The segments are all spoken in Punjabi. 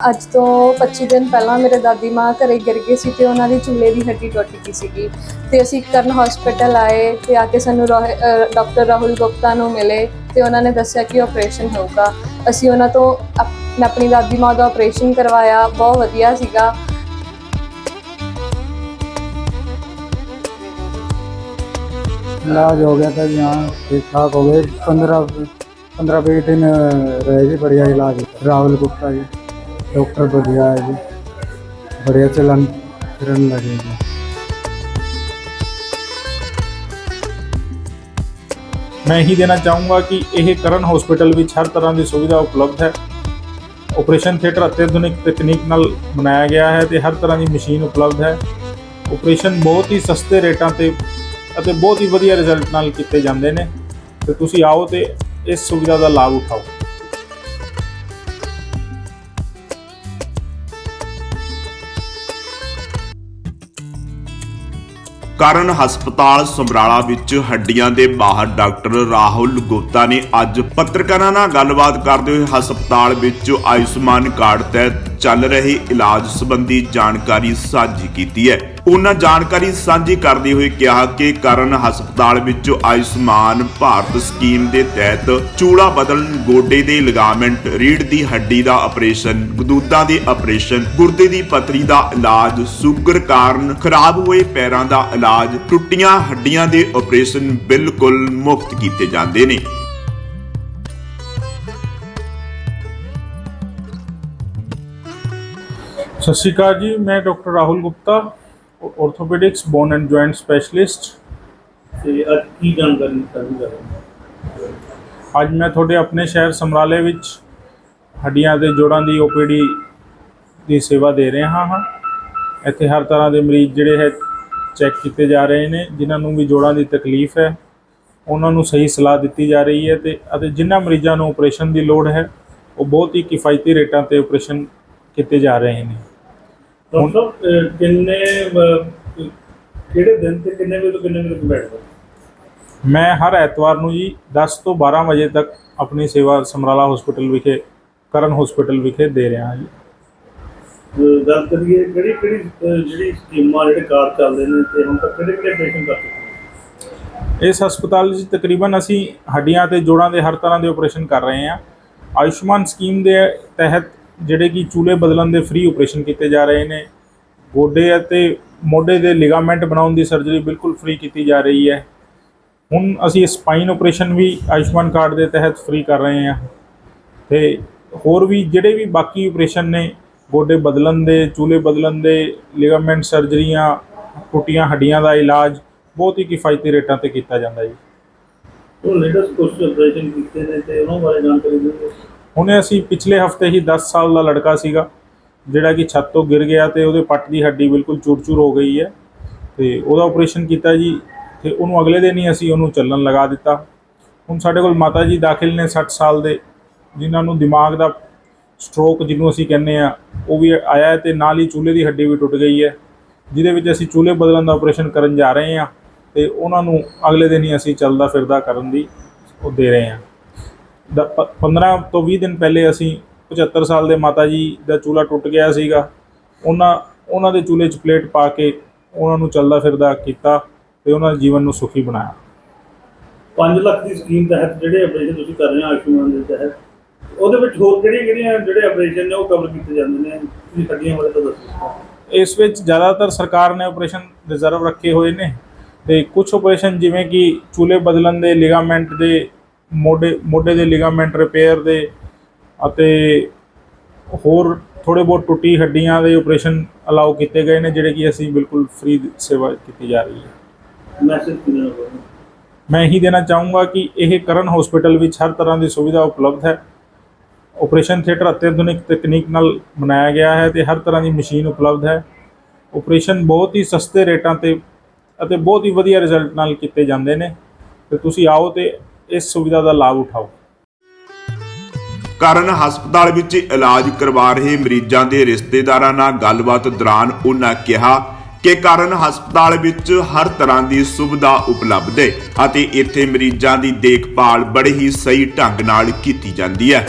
ਅੱਜ ਤੋਂ 25 ਦਿਨ ਪਹਿਲਾਂ ਮੇਰੇ ਦਾਦੀ ਮਾਂ ਘਰੇ ਗਿਰ ਗਏ ਸੀ ਤੇ ਉਹਨਾਂ ਦੀ ਚੂਲੇ ਦੀ ਹੱਡੀ ਟੁੱਟ ਗਈ ਸੀਗੀ ਤੇ ਅਸੀਂ ਕਰਨ ਹਸਪੀਟਲ ਆਏ ਤੇ ਆ ਕੇ ਸਾਨੂੰ ਡਾਕਟਰ ਰਾਹੁਲ ਗੁਪਤਾ ਨੂੰ ਮਿਲੇ ਤੇ ਉਹਨਾਂ ਨੇ ਦੱਸਿਆ ਕਿ ਆਪਰੇਸ਼ਨ ਹੋਊਗਾ ਅਸੀਂ ਉਹਨਾਂ ਤੋਂ ਅਪ- ਮੈਂ ਆਪਣੀ ਦਾਦੀ ਮਾਂ ਦਾ ਆਪਰੇਸ਼ਨ ਕਰਵਾਇਆ ਬਹੁਤ ਵਧੀਆ ਸੀਗਾ इलाज हो गया था जी हाँ ठीक ठाक हो गए पंद्रह पंद्रह बीस दिन रहे जी बढ़िया इलाज राहुल गुप्ता जी डॉक्टर बढ़िया है जी बढ़िया चलन फिरन लगे जी ਮੈਂ ਇਹੀ ਦੇਣਾ ਚਾਹੂੰਗਾ ਕਿ ਇਹ ਕਰਨ ਹਸਪੀਟਲ ਵਿੱਚ ਹਰ ਤਰ੍ਹਾਂ ਦੀ ਸੁਵਿਧਾ ਉਪਲਬਧ ਹੈ ਆਪਰੇਸ਼ਨ ਥੀਏਟਰ ਅਤਿਆਧੁਨਿਕ ਤਕਨੀਕ ਨਾਲ ਬਣਾਇਆ ਗਿਆ ਹੈ ਤੇ ਹਰ ਤਰ੍ਹਾਂ ਦੀ ਮਸ਼ੀਨ ਉਪਲਬਧ ਹੈ ਆਪਰੇਸ਼ਨ ਬਹੁਤ ਹੀ ਸਸਤੇ ਰੇਟਾਂ ਤੇ ਅਤੇ ਬਹੁਤ ਹੀ ਵਧੀਆ ਰਿਜ਼ਲਟ ਨਾਲ ਕੀਤੇ ਜਾਂਦੇ ਨੇ ਤੇ ਤੁਸੀਂ ਆਓ ਤੇ ਇਸ ਸੁਵਿਧਾ ਦਾ ਲਾਭ ਉਠਾਓ ਕਰਨ ਹਸਪਤਾਲ ਸਮਰਾਲਾ ਵਿੱਚ ਹੱਡੀਆਂ ਦੇ ਬਾਹਰ ਡਾਕਟਰ ਰਾਹੁਲ ਗੁਪਤਾ ਨੇ ਅੱਜ ਪੱਤਰਕਾਰਾਂ ਨਾਲ ਗੱਲਬਾਤ ਕਰਦੇ ਹੋਏ ਹਸਪਤਾਲ ਵਿੱਚ ਆਯੁਸ਼ਮਾਨ ਕਾਰਡ ਤਹਿਤ ਚੱਲ ਰਹੇ ਇਲਾਜ ਸੰਬੰਧੀ ਜਾਣਕਾਰੀ ਸਾਂਝੀ ਕੀਤੀ ਹੈ। ਉਹਨਾਂ ਜਾਣਕਾਰੀ ਸਾਂਝੀ ਕਰਦੇ ਹੋਏ ਕਿਹਾ ਕਿ ਕਰਨ ਹਸਪਤਾਲ ਵਿੱਚ ਆਯੁਸ਼ਮਾਨ ਭਾਰਤ ਸਕੀਮ ਦੇ ਤਹਿਤ ਚੂੜਾ ਬਦਲਣ ਗੋਡੇ ਦੇ ਲਿਗਾਮੈਂਟ ਰੀੜ ਦੀ ਹੱਡੀ ਦਾ ਆਪਰੇਸ਼ਨ, ਗਦੂਦਾਂ ਦੇ ਆਪਰੇਸ਼ਨ, ਗੁਰਦੇ ਦੀ ਪਤਰੀ ਦਾ ਇਲਾਜ, ਸ਼ੂਗਰ ਕਾਰਨ ਖਰਾਬ ਹੋਏ ਪੈਰਾਂ ਦਾ ਇਲਾਜ ਟੁੱਟੀਆਂ ਹੱਡੀਆਂ ਦੇ ਆਪਰੇਸ਼ਨ ਬਿਲਕੁਲ ਮੁਫਤ ਕੀਤੇ ਜਾਂਦੇ ਨੇ। ਸਤਿ ਸ਼੍ਰੀ ਅਕਾਲ ਜੀ ਮੈਂ doctor Rahul Gupta orthopaedics bone and joint specialist ਤੇ ਅੱਜ ਕੀ ਜਾਣਕਾਰੀ ਸਾਂਝੀ ਕਰ ਰਹੇ ਹੋ? ਅੱਜ ਮੈਂ ਤੁਹਾਡੇ ਆਪਣੇ ਸ਼ਹਿਰ ਸਮਰਾਲੇ ਵਿੱਚ ਹੱਡੀਆਂ ਦੇ ਜੋੜਾਂ ਦੀ ਓਪੀਡੀ ਦੀ ਸੇਵਾ ਦੇ ਰਿਹਾ ਹਾਂ। ਇੱਥੇ ਹਰ ਤਰ੍ਹਾਂ ਦੇ ਮਰੀਜ਼ ਜਿਹੜੇ ਹੈ ਚੈੱਕ ਕੀਤੇ ਜਾ ਰਹੇ ਨੇ ਜਿਨ੍ਹਾਂ ਨੂੰ ਵੀ ਜੋੜਾਂ ਦੀ ਤਕਲੀਫ ਹੈ। ਉਹਨਾਂ ਨੂੰ ਸਹੀ ਸਲਾਹ ਦਿੱਤੀ ਜਾ ਰਹੀ ਹੈ ਤੇ ਅਤੇ ਜਿਨ੍ਹਾਂ ਮਰੀਜ਼ਾਂ ਨੂੰ ਆਪਰੇਸ਼ਨ ਦੀ ਲੋੜ ਹੈ ਉਹ ਬਹੁਤ ਹੀ ਕਿਫਾਇਤੀ ਰੇਟਾਂ ਤੇ ਆਪਰੇਸ਼ਨ ਕੀਤੇ ਜਾ ਰਹੇ ਨੇ। ਡਾਕਟਰ ਸਾਹਿਬ ਅਹ, ਕਿੰਨੇ ਅਹ, ਕਿਹੜੇ ਦਿਨ ਤੇ ਕਿੰਨੇ ਵਜੇ ਤੋਂ ਕਿੰਨੇ ਵਜੇ ਤੱਕ ਬੈਠਦੇ ਮੈਂ ਹਰ ਐਤਵਾਰ ਨੂੰ ਜੀ 10 ਤੋਂ 12 ਵਜੇ ਤੱਕ ਆਪਣੀ ਸੇਵਾ ਸਮਰਾਲਾ ਹਸਪੀਟਲ ਵਿਖੇ ਕਰਨ ਹਸਪੀਟਲ ਵਿਖੇ ਦੇ ਰਿਹਾ ਹਾਂ ਜੀ। ਗੱਲ ਕਰੀਏ, ਕਿਹੜੀ ਕਿਹੜੀ ਜਿਹੜੀ ਸਕੀਮਾਂ, ਜਿਹੜੇ ਕਾਰਡ ਚੱਲਦੇ ਨੇ ਤੇ ਹੁਣ ਤੱਕ ਕਿਹੜੇ ਕਿਹੜੇ ਆਪਰੇਸ਼ਨ ਕਰ ਚੁੱਕੇ ਇਸ ਹਸਪਤਾਲ ਵਿੱਚ ਤਕਰੀਬਨ ਅਸੀਂ ਹੱਡੀਆਂ ਤੇ ਜੋੜਾਂ ਦੇ ਹਰ ਤਰ੍ਹਾਂ ਦੇ ਆਪਰੇਸ਼ਨ ਕਰ ਰਹੇ ਹਾਂ। ਆਯੁਸ਼ਮਾਨ ਸਕੀਮ ਦੇ ਤਹਿਤ ਜਿਹੜੇ ਕਿ ਚੂਲੇ ਬਦਲਣ ਦੇ ਫ੍ਰੀ ਆਪਰੇਸ਼ਨ ਕੀਤੇ ਜਾ ਰਹੇ ਨੇ। ਗੋਡੇ ਅਤੇ ਮੋਢੇ ਦੇ ਲਿਗਾਮੈਂਟ ਬਣਾਉਣ ਦੀ ਸਰਜਰੀ ਬਿਲਕੁਲ ਫ੍ਰੀ ਕੀਤੀ ਜਾ ਰਹੀ ਹੈ। ਹੁਣ ਅਸੀਂ ਸਪਾਈਨ ਆਪਰੇਸ਼ਨ ਵੀ ਆਯੁਸ਼ਮਾਨ ਕਾਰਡ ਦੇ ਤਹਿਤ ਫ੍ਰੀ ਕਰ ਰਹੇ ਹਾਂ। ਤੇ ਹੋਰ ਵੀ ਜਿਹੜੇ ਵੀ ਬਾਕੀ ਆਪਰੇਸ਼ਨ ਨੇ ਗੋਡੇ ਬਦਲਣ ਦੇ ਚੂਲੇ ਬਦਲਣ ਦੇ ਲਿਗਾਮੈਂਟ ਸਰਜਰੀਆਂ ਟੁੱਟੀਆਂ ਹੱਡੀਆਂ ਦਾ ਇਲਾਜ ਬਹੁਤ ਹੀ ਕਿਫਾਇਤੀ ਰੇਟਾਂ ਤੇ ਕੀਤਾ ਜਾਂਦਾ ਜੀ। ਹੁਣ ਲੇਟੈਸਟ ਕੁਝ ਆਪਰੇਸ਼ਨ ਕੀਤੇ ਨੇ ਤੇ ਉਹਨਾਂ ਬਾਰੇ ਜਾਣਕਾਰੀ ਦਿਓ। ਹੁਣੇ ਅਸੀਂ ਪਿਛਲੇ ਹਫ਼ਤੇ ਹੀ 10 ਸਾਲ ਦਾ ਲੜਕਾ ਸੀਗਾ ਜਿਹੜਾ ਕਿ ਛੱਤ ਤੋਂ ਗਿਰ ਗਿਆ ਤੇ ਉਹਦੇ ਪੱਟ ਦੀ ਹੱਡੀ ਬਿਲਕੁਲ ਚੂਰ-ਚੂਰ ਹੋ ਗਈ ਹੈ। ਤੇ ਉਹਦਾ ਆਪਰੇਸ਼ਨ ਕੀਤਾ ਜੀ ਤੇ ਉਹਨੂੰ ਅਗਲੇ ਦਿਨ ਹੀ ਅਸੀਂ ਉਹਨੂੰ ਚੱਲਣ ਲਗਾ ਦਿੱਤਾ। ਹੁਣ ਸਾਡੇ ਕੋਲ ਮਾਤਾ ਜੀ ਦਾਖਲ ਨੇ 60 ਸਾਲ ਦੇ ਜਿਨ੍ਹਾਂ ਨੂੰ ਦਿਮਾਗ ਦਾ ਸਟ੍ਰੋਕ ਜਿਹਨੂੰ ਅਸੀਂ ਕਹਿੰਦੇ ਆ ਉਹ ਵੀ ਆਇਆ ਹੈ ਤੇ ਨਾਲ ਹੀ ਚੂਲੇ ਦੀ ਹੱਡੀ ਵੀ ਟੁੱਟ ਗਈ ਹੈ, ਜਿਹਦੇ ਵਿੱਚ ਅਸੀਂ ਚੂਲੇ ਬਦਲਣ ਦਾ ਆਪਰੇਸ਼ਨ ਕਰਨ ਜਾ ਰਹੇ ਹਾਂ ਤੇ ਉਹਨਾਂ ਨੂੰ ਅਗਲੇ ਦਿਨ ਹੀ ਅਸੀਂ ਚੱਲਦਾ ਫਿਰਦਾ ਕਰਨ ਦੀ ਉਹ ਦੇ ਰਹੇ ਹਾਂ। ਦ- ਪ- 15 ਤੋਂ 20 ਦਿਨ ਪਹਿਲੇ ਅਸੀਂ 75 ਸਾਲ ਦੇ ਮਾਤਾ ਜੀ ਦਾ ਚੂਲਾ ਟੁੱਟ ਗਿਆ ਸੀਗਾ, ਉਹਨਾਂ ਉਹਨਾਂ ਦੇ ਚੂਲੇ 'ਚ ਪਲੇਟ ਪਾ ਕੇ ਉਹਨਾਂ ਨੂੰ ਚੱਲਦਾ ਫਿਰਦਾ ਕੀਤਾ ਤੇ ਉਹਨਾਂ ਦੇ ਜੀਵਨ ਨੂੰ ਸੁਖੀ ਬਣਾਇਆ। 5 ਲੱਖ ਦੀ ਸਕੀਮ ਤਹਿਤ ਜਿਹੜੇ ਆਪਰੇਸ਼ਨ ਤੁਸੀਂ ਕਰ ਰਹੇ ਹੋ, ਆਯੁਸ਼ਮਾਨ ਦੇ ਤਹਿਤ ਉਹਦੇ ਵਿੱਚ ਹੋਰ ਕਿਹੜੀਆਂ ਕਿਹੜੀਆਂ ਜਿਹੜੇ ਆਪਰੇਸ਼ਨ ਨੇ ਉਹ ਕਵਰ ਕੀਤੇ ਜਾਂਦੇ ਨੇ? ਤੁਸੀਂ ਹੱਡੀਆਂ ਬਾਰੇ ਤਾਂ ਦੱਸੋ। ਇਸ ਵਿੱਚ ਜ਼ਿਆਦਾਤਰ ਸਰਕਾਰ ਨੇ ਆਪਰੇਸ਼ਨ ਰਿਜ਼ਰਵ ਰੱਖੇ ਹੋਏ ਨੇ ਤੇ ਕੁਝ ਆਪਰੇਸ਼ਨ ਜਿਵੇਂ ਕਿ ਚੂਲੇ ਬਦਲਣ ਦੇ ਲਿਗਾਮੈਂਟ ਦੇ ਮੋਢੇ ਮੋਢੇ ਦੇ ਲਿਗਾਮੈਂਟ ਰਿਪੇਅਰ ਦੇ ਅਤੇ ਹੋਰ ਥੋੜੇ ਬਹੁਤ ਟੁੱਟੀ ਹੱਡੀਆਂ ਦੇ ਆਪਰੇਸ਼ਨ ਅਲਾਉ ਕੀਤੇ ਗਏ ਨੇ ਜਿਹੜੇ ਕਿ ਅਸੀਂ ਬਿਲਕੁਲ ਫ੍ਰੀ ਸੇਵਾ ਕੀਤੀ ਜਾ ਰਹੀ ਹੈ। ਮੈਸੇਜ ਕਿਹਨਾਂ? ਮੈਂ ਇਹੀ ਦੇਣਾ ਚਾਹੂੰਗਾ ਕਿ ਇਹ ਕਰਨ ਹਸਪੀਟਲ ਵਿੱਚ ਹਰ ਤਰ੍ਹਾਂ ਦੀ ਸੁਵਿਧਾ ਉਪਲਬਧ ਹੈ। ਆਪਰੇਸ਼ਨ ਥੀਏਟਰ ਅਤਿਆਧੁਨਿਕ ਤਕਨੀਕ ਨਾਲ ਬਣਾਇਆ ਗਿਆ ਹੈ ਤੇ ਹਰ ਤਰ੍ਹਾਂ ਦੀ ਮਸ਼ੀਨ ਉਪਲਬਧ ਹੈ। ਆਪਰੇਸ਼ਨ ਬਹੁਤ ਹੀ ਸਸਤੇ ਰੇਟਾਂ ਤੇ ਅਤੇ ਬਹੁਤ ਹੀ ਵਧੀਆ ਰਿਜ਼ਲਟ ਨਾਲ ਕੀਤੇ ਜਾਂਦੇ ਨੇ। ਤੇ ਤੁਸੀਂ ਆਓ ਤੇ ਇਸ ਸੁਵਿਧਾ ਦਾ ਲਾਭ ਉਠਾਓ। ਕਰਨ ਹਸਪਤਾਲ ਵਿੱਚ ਇਲਾਜ ਕਰਵਾ ਰਹੇ ਮਰੀਜ਼ਾਂ ਦੇ ਰਿਸ਼ਤੇਦਾਰਾਂ ਨਾਲ ਗੱਲਬਾਤ ਦੌਰਾਨ ਉਹਨਾਂ ਕਿਹਾ ਕਿ ਕਰਨ ਹਸਪਤਾਲ ਵਿੱਚ ਹਰ ਤਰ੍ਹਾਂ ਦੀ ਸੁਵਿਧਾ ਉਪਲਬਧ ਹੈ ਅਤੇ ਇੱਥੇ ਮਰੀਜ਼ਾਂ ਦੀ ਦੇਖਭਾਲ ਬੜੇ ਹੀ ਸਹੀ ਢੰਗ ਨਾਲ ਕੀਤੀ ਜਾਂਦੀ ਹੈ।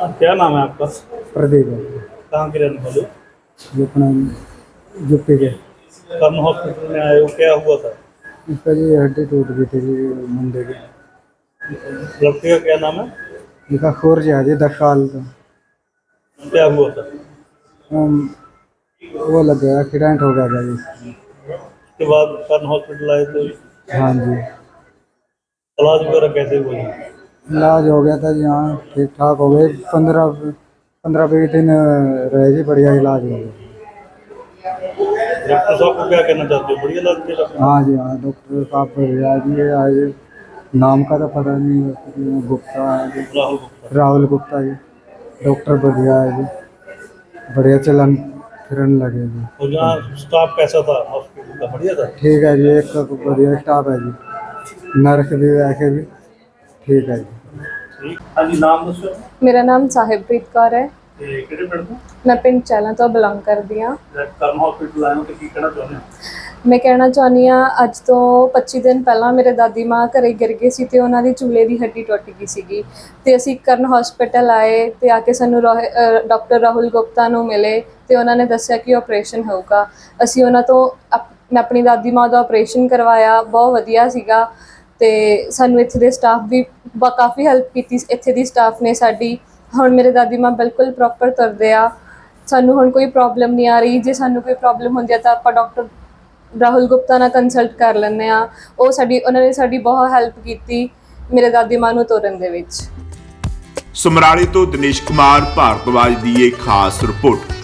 क्या नाम है आपका? प्रदीप है। कहाँ के रहने वाले? जो अपना यूपी के। कर्ण हॉस्पिटल में आए हो क्या हुआ था? इसका जी हड्डी टूट गई थी जी मुंडे की। लड़के का क्या नाम है? इसका खोर जी है जी दस साल का। क्या हुआ था? हम वो लग गया एक्सीडेंट हो गया था जी। उसके बाद कर्ण हॉस्पिटल आए तो हाँ जी। इलाज वगैरह कैसे हुआ? जी? इलाज हो गया था जी हाँ ठीक ठाक हो गए। पंद्रह पंद्रह बीस दिन रहे जी बढ़िया इलाज हो गया। डॉक्टर साहब को क्या कहना चाहते हो? बढ़िया इलाज किया हाँ जी हाँ डॉक्टर साहब बढ़िया जी आज नाम का तो पता नहीं गुप्ता है जी। राहुल गुप्ता। जी डॉक्टर बढ़िया है जी। बढ़िया चलन फिरन लगे जी। और यहाँ स्टाफ कैसा था? हॉस्पिटल का बढ़िया था? ठीक है जी एक बढ़िया स्टाफ है जी। नर्स भी वैसे भी। ठीक है जी। ਹਾਂਜੀ ਨਾਮ ਦੱਸੋ। ਮੇਰਾ ਨਾਮ ਸਾਹਿਬਪ੍ਰੀਤ ਕੌਰ ਹੈ। ਮੈਂ ਪਿੰਡ ਚੈਲਾ ਤੋਂ ਬਿਲੋਂਗ ਕਰਦੀ ਹਾਂ। ਮੈਂ ਕਹਿਣਾ ਚਾਹੁੰਦੀ ਆ ਅੱਜ ਤੋਂ 25 ਦਿਨ ਪਹਿਲਾਂ ਮੇਰੇ ਦਾਦੀ ਮਾਂ ਘਰੇ ਗਿਰ ਗਏ ਸੀ ਤੇ ਉਹਨਾਂ ਦੀ ਚੂਲੇ ਦੀ ਹੱਡੀ ਟੁੱਟ ਗਈ ਸੀਗੀ। ਤੇ ਅਸੀਂ ਕਰਨ ਹਸਪੀਟਲ ਆਏ ਤੇ ਆ ਕੇ ਸਾਨੂੰ ਡਾਕਟਰ ਰਾਹੁਲ ਗੁਪਤਾ ਨੂੰ ਮਿਲੇ ਤੇ ਉਹਨਾਂ ਨੇ ਦੱਸਿਆ ਕਿ ਆਪਰੇਸ਼ਨ ਹੋਊਗਾ। ਅਸੀਂ ਉਹਨਾਂ ਤੋਂ ਆਪਣੀ ਦਾਦੀ ਮਾਂ ਦਾ ਆਪਰੇਸ਼ਨ ਕਰਵਾਇਆ ਬਹੁਤ ਵਧੀਆ ਸੀਗਾ। ਤੇ ਸਾਨੂੰ ਇੱਥੇ ਦੇ ਸਟਾਫ ਵੀ ਬ- ਕਾਫੀ ਹੈਲਪ ਕੀਤੀ। ਇੱਥੇ ਦੀ ਸਟਾਫ ਨੇ ਸਾਡੀ, ਹੁਣ ਮੇਰੇ ਦਾਦੀ ਮਾਂ ਬਿਲਕੁਲ ਪ੍ਰੋਪਰ ਤੁਰਦੇ ਆ। ਸਾਨੂੰ ਹੁਣ ਕੋਈ ਪ੍ਰੋਬਲਮ ਨਹੀਂ ਆ ਰਹੀ। ਜੇ ਸਾਨੂੰ ਕੋਈ ਪ੍ਰੋਬਲਮ ਹੁੰਦੀ ਆ ਤਾਂ ਆਪਾਂ ਡਾਕਟਰ ਰਾਹੁਲ ਗੁਪਤਾ ਨਾਲ ਕੰਸਲਟ ਕਰ ਲੈਂਦੇ ਆ। ਉਹ ਸਾਡੀ, ਉਹਨਾਂ ਨੇ ਸਾਡੀ ਬਹੁਤ ਹੈਲਪ ਕੀਤੀ ਮੇਰੇ ਦਾਦੀ ਮਾਂ ਨੂੰ ਤੋਰਨ ਦੇ ਵਿੱਚ। ਸਮਰਾਲੀ ਤੋਂ ਦਿਨੇਸ਼ ਕੁਮਾਰ ਭਾਰਤਵਾਜ ਦੀ ਇਹ ਖਾਸ ਰਿਪੋਰਟ